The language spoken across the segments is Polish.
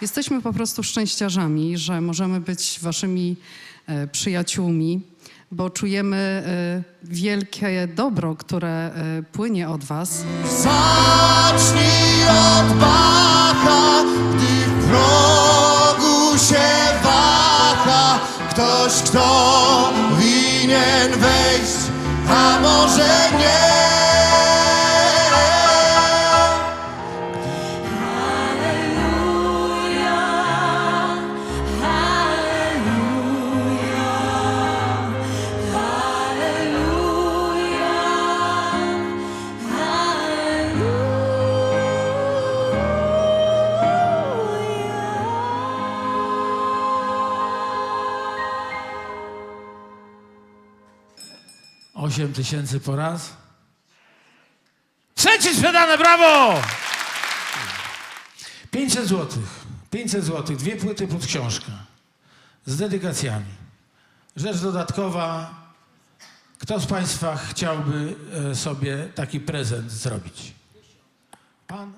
Jesteśmy po prostu szczęściarzami, że możemy być waszymi e, przyjaciółmi, bo czujemy e, wielkie dobro, które e, płynie od was. Zacznij od Bacha, gdy w progu się waha. Ktoś, kto winien wejść, a może nie. Osiem tysięcy po raz. Trzeci sprzedane, brawo! 500 złotych. 500 złotych, dwie płyty plus książka. Z dedykacjami. Rzecz dodatkowa. Kto z Państwa chciałby e, sobie taki prezent zrobić? Pan?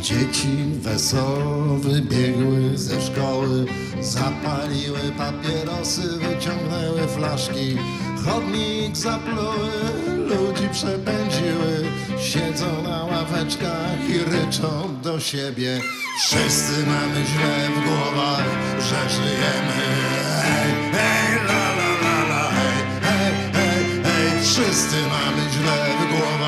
Dzieci wesoło wybiegły ze szkoły, zapaliły papierosy, wyciągnęły flaszki, chodnik zapluły, ludzi przepędziły, siedzą na ławeczkach i ryczą do siebie. Wszyscy mamy źle w głowach, że żyjemy. Hej, hej, la, la, la, la, hej, hej, hej, hej. Wszyscy mamy źle w głowach,